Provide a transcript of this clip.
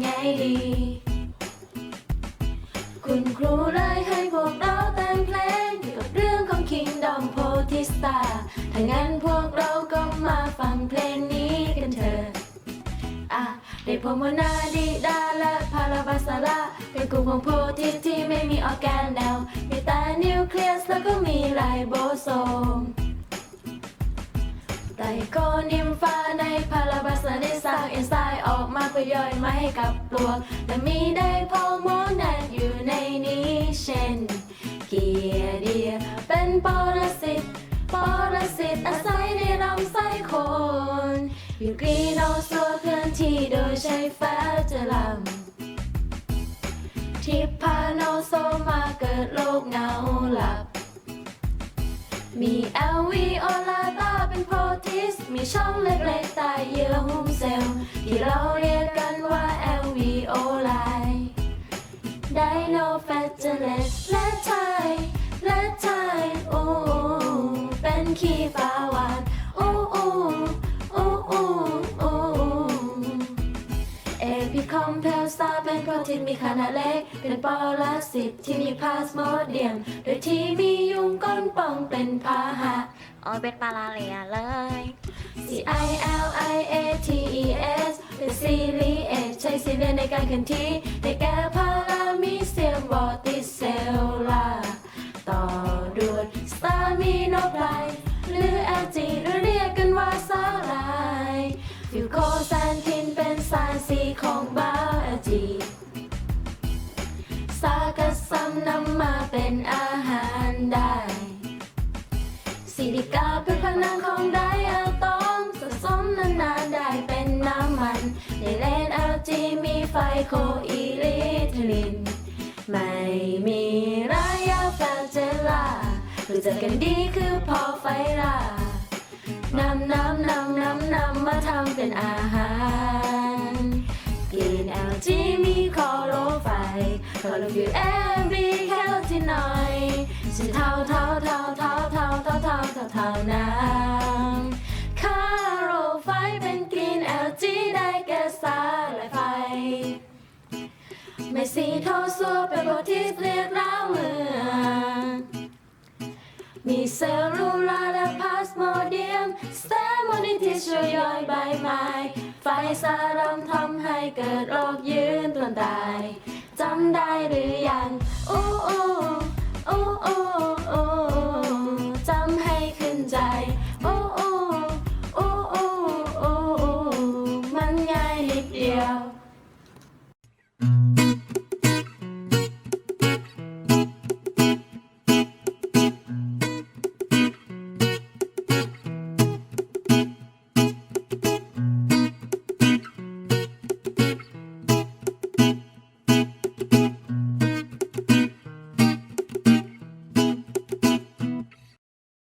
ไงดี คุณครูเลยให้พวกเราแต่งเพลงเกี่ยวกับเรื่องของ Kingdom p o t i s t a ถ้างั้นพวกเราก็มาฟังเพลงนี้กันเถอะอะได้พมนาดีดาและพาราบาสาระเป็นกลุ่มของโพรทีนที่ไม่มีออแกนแนว มีแต่นิวเคลียสแล้วก็มีไลโบโซมไตโคนิมฟ้าในพาราบา เพื่อย่อยมาให้กับปลวกและมีไดโพลโมแนนอยู่ในนี้เช่น เกียร์เดียเป็นปรสิตปรสิตอาศัยในลำไส้คนอยู่กรีนอสัวเคลื่อนที่โดยใช้แฟจอลัมที่พาโนโซมาเกิดโรคเงาหลับ มีแอลวีโอลาตาเป็นโปรตีสมีช่องเล เป็นขี้ฟ้าหวานโอ้โอ้โอ้โอ้โอ้เอพิคอมเพลซาเป็นโปรตีนมีขนาดเล็ก เป็นปรสิตที่มีพลาสโมเดียม โดยที่มียุงก้นป่องเป็นพาหะโอ้ยเป็นปลาลาเลียเลย C I L I A T E S เป็นซีรีเอสใช้ซีเรียนในการเคลื่อนที่ นำมาเป็นอาหารได้ซิลิกาเป็นผนังของไดอะตอมสะสมนานๆได้เป็นน้ำมัน ในเลน LG มีไฟโคอีลิทลิน ไม่มีรายาแฟลเจลารู้จักกันดีคือพอไฟลานำน้ำนำน้ำนำมาทำเป็นอาหาร กิน LG มีคอลไฟ คอโลฟิว MB แค่ลที่หน่อยฉันเท่าเท่าเท่าเท่าเท่าเท่าเท่าเท่าเท่านั้นคาโรไฟเป็นกิน LG ได้แก่สารและไฟ ไม่สีโทสัวเป็นโปรตีนเรียกแล้วเมืองมีเซลลูลาและพาสโมเดียมสเตมโมนิที่ช่วยย่อยใบไม้ ไฟสารำทำให้เกิดโรคยืนต้นตายำได้หรือยังอู้อู้